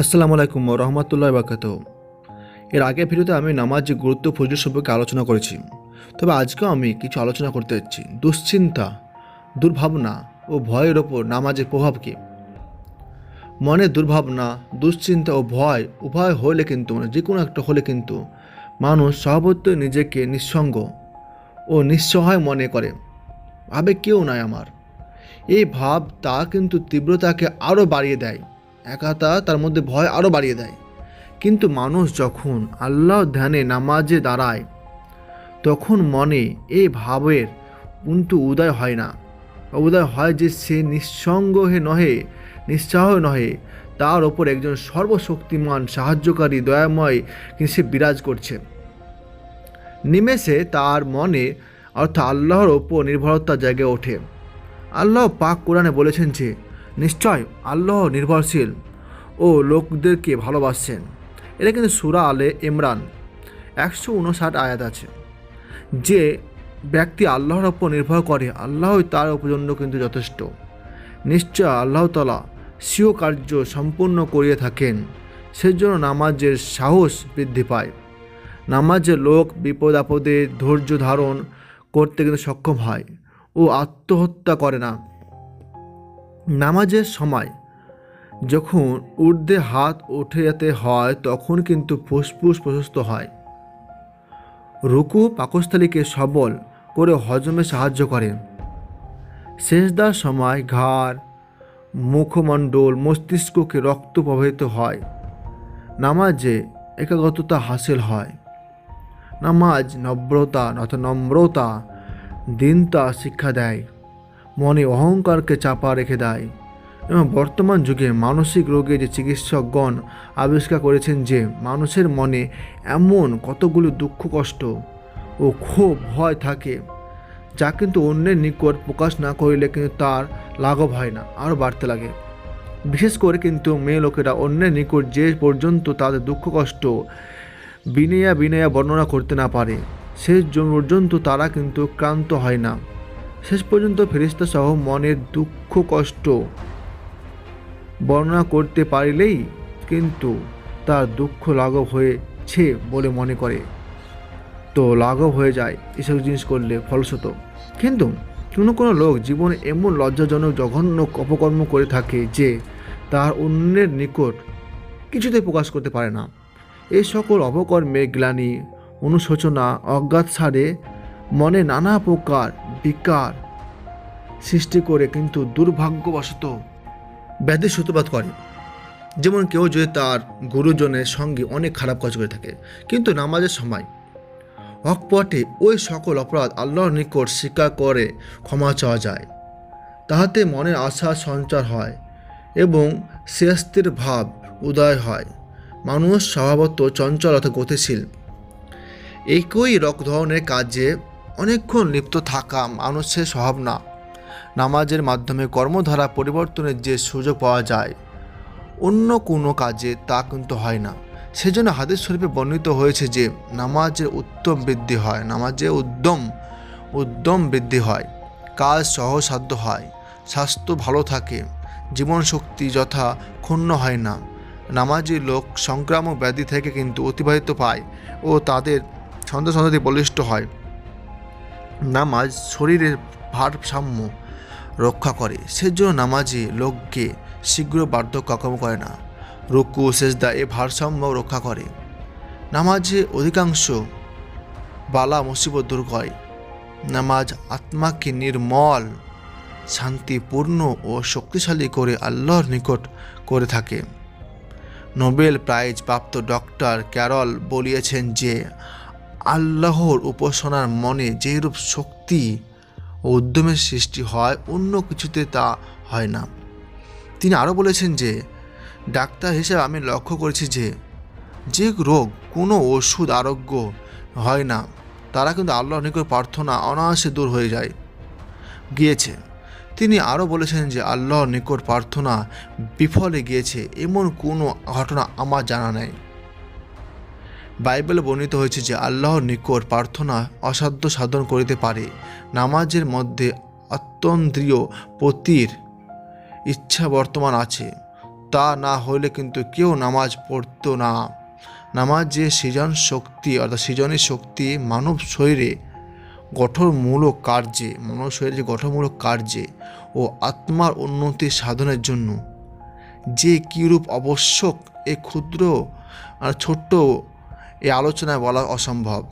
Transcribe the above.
আসসালামু আলাইকুম রহমতুল্লাহ বাকাত এর আগে ভিডিওতে আমি নামাজ গুরুত্ব ফজর সম্পর্কে আলোচনা করেছি, তবে আজকেও আমি কিছু আলোচনা করতে যাচ্ছি। দুশ্চিন্তা, দুর্ভাবনা ও ভয়ের ওপর নামাজের প্রভাব কী? মনে দুর্ভাবনা, দুশ্চিন্তা ও ভয় উভয় হলে কিন্তু মানে যে কোনো একটা হলে কিন্তু মানুষ স্বভাবতই নিজেকে নিঃসঙ্গ ও নিঃসহায় মনে করে। ভাবে কেউ নাই আমার। এই ভাব তা কিন্তু তীব্রতাকে আরও বাড়িয়ে দেয়। একাতা তার মধ্যে ভয় আরও বাড়িয়ে দেয়। কিন্তু মানুষ যখন আল্লাহ ধ্যানে নামাজে দাঁড়ায়, তখন মনে এই ভাবের কিন্তু উদয় হয় না। উদয় হয় যে সে নিঃসঙ্গ নহে নিঃসাহ নহে। তার ওপর একজন সর্বশক্তিমান, সাহায্যকারী, দয়াময় কিন্তু সে বিরাজ করছে। নিমেষে তার মনে অর্থাৎ আল্লাহর ওপর নির্ভরতা জেগে ওঠে। আল্লাহ পাক কোরআনে বলেছেন যে নিশ্চয় আল্লাহ নির্ভরশীল ও লোকদেরকে ভালোবাসছেন। এটা কিন্তু সুরা আলে ইমরান একশো উনষাট আয়াত আছে। যে ব্যক্তি আল্লাহর ওপর নির্ভর করে, আল্লাহই তার জন্য কিন্তু যথেষ্ট। নিশ্চয় আল্লাহ তালা স্বীয় কার্য সম্পূর্ণ করিয়ে থাকেন, সেজন্য নামাজের সাহস বৃদ্ধি পায়। নামাজে লোক বিপদ আপদে ধৈর্য ধারণ করতে কিন্তু সক্ষম হয় ও আত্মহত্যা করে না। নামাজের সময় যখন ঊর্ধ্বে হাত উঠে যেতে হয়, তখন কিন্তু ফুসফুস প্রশস্ত হয়। রুকু পাকস্থলীকে সবল করে হজমে সাহায্য করে। শেষদার সময় ঘাড়, মুখমণ্ডল, মস্তিষ্ককে রক্ত প্রবাহিত হয়। নামাজে একাগ্রতা হাসিল হয়। নামাজ নম্রতা অর্থাৎ নম্রতা, দিনতা শিক্ষা দেয়। মনে অহংকারকে চাপা রেখে দেয়। এবং বর্তমান যুগে মানসিক রোগে যে চিকিৎসকগণ আবিষ্কার করেছেন যে মানুষের মনে এমন কতগুলো দুঃখ, কষ্ট ও ক্ষোভ, ভয় থাকে, যা কিন্তু অন্যের নিকট প্রকাশ না করিলে কিন্তু তার লাঘব হয় না, আরও বাড়তে লাগে। বিশেষ করে কিন্তু মেয়ে লোকেরা অন্যের নিকট যে পর্যন্ত তাদের দুঃখ, কষ্ট বিনয়া বিনয়া বর্ণনা করতে না পারে শেষ পর্যন্ত তারা কিন্তু ক্লান্ত হয় না। শেষ পর্যন্ত ফেরিস্তা সহ মনের দুঃখ, কষ্ট বর্ণনা করতে পারিলেই কিন্তু তার দুঃখ লাঘব হয়েছে বলে মনে করে। তো লাঘব হয়ে যায় এসব জিনিস করলে ফলশত কিন্তু কোনো কোনো লোক জীবনে এমন লজ্জাজনক, জঘন্য অপকর্ম করে থাকে যে তার অন্যের নিকট কিছুতেই প্রকাশ করতে পারে না। এই সকল অপকর্মে গ্লানি, অনুশোচনা, অজ্ঞাত সারে মনে নানা প্রকার বিকার সৃষ্টি করে কিন্তু দুর্ভাগ্যবশত ব্যাধির সূত্রপাত করে। যেমন কেউ যদি তার গুরুজনের সঙ্গে অনেক খারাপ কাজ করে থাকে, কিন্তু নামাজের সময় অকপটে ওই সকল অপরাধ আল্লাহর নিকট স্বীকার করে ক্ষমা চাওয়া যায়। তাহাতে মনের আশা সঞ্চার হয় এবং শ্রেষ্ঠের ভাব উদয় হয়। মানুষ স্বভাবত চঞ্চল অথবা গতিশীল। একই রক ধরনের কাজে অনেকক্ষণ লিপ্ত থাকা মানুষের স্বভাব না। নামাজের মাধ্যমে কর্মধারা পরিবর্তনের যে সুযোগ পাওয়া যায়, অন্য কোনো কাজে তা কিন্তু হয় না। সেজন্য হাদিস শরীফে বর্ণিত হয়েছে যে, নামাজের উত্তম বৃদ্ধি হয় নামাজে উদ্যম উদ্যম বৃদ্ধি হয়। কাজ সহসাধ্য হয়, স্বাস্থ্য ভালো থাকে জীবন শক্তি যথা ক্ষুণ্ণ হয় না। নামাজি লোক সংক্রামক ব্যাধি থেকে কিন্তু অতিবাহিত পায় ও তাদের সন্তান সন্ততি বলিষ্ঠ হয়। নামাজ শরীরের ভারসাম্য রক্ষা করে। সেজন্য নামাজি লোককে শীঘ্র বার্ধক্য আক্রমণ করে না। রুকু, সেজদা এ ভারসাম্য রক্ষা করে। নামাজে অধিকাংশ বালা মুসিবত দূর করে নামাজ আত্মাকে নির্মল, শান্তিপূর্ণ ও শক্তিশালী করে আল্লাহর নিকট করে থাকে। নোবেল প্রাইজ প্রাপ্ত ডক্টর ক্যারল বলিয়েছেন যে আল্লাহর উপাসনার মনে যেরূপ শক্তি ও উদ্যমের সৃষ্টি হয়, অন্য কিছুতে তা হয় না। তিনি আরও বলেছেন যে, ডাক্তার হিসেবে আমি লক্ষ্য করেছি যে যে রোগ কোনো ওষুধ আরোগ্য হয় না, তারা কিন্তু আল্লাহর নিকট প্রার্থনা অনায়াসে দূর হয়ে যায়। গিয়েছে। তিনি আরও বলেছেন যে, আল্লাহর নিকট প্রার্থনা বিফলে গিয়েছে, এমন কোনো ঘটনা আমার জানা নেই। বাইবেলে বর্ণিত হয়েছে যে আল্লাহর নিকট প্রার্থনা অসাধ্য সাধন করিতে পারে। নামাজের মধ্যে অত্যন্দ্রিয় পতির ইচ্ছা বর্তমান আছে। তা না হইলে কিন্তু কেউ নামাজ পড়তো না। নামাজ যে সৃজন শক্তি অর্থাৎ সৃজনী শক্তি মানব শরীরে গঠনমূলক কার্যে, মানব শরীরে যে গঠনমূলক কার্যে ও আত্মার উন্নতি সাধনের জন্য। যে কীরূপ আবশ্যক, এ ক্ষুদ্র আর ছোট্ট এই আলোচনায় বলা অসম্ভব।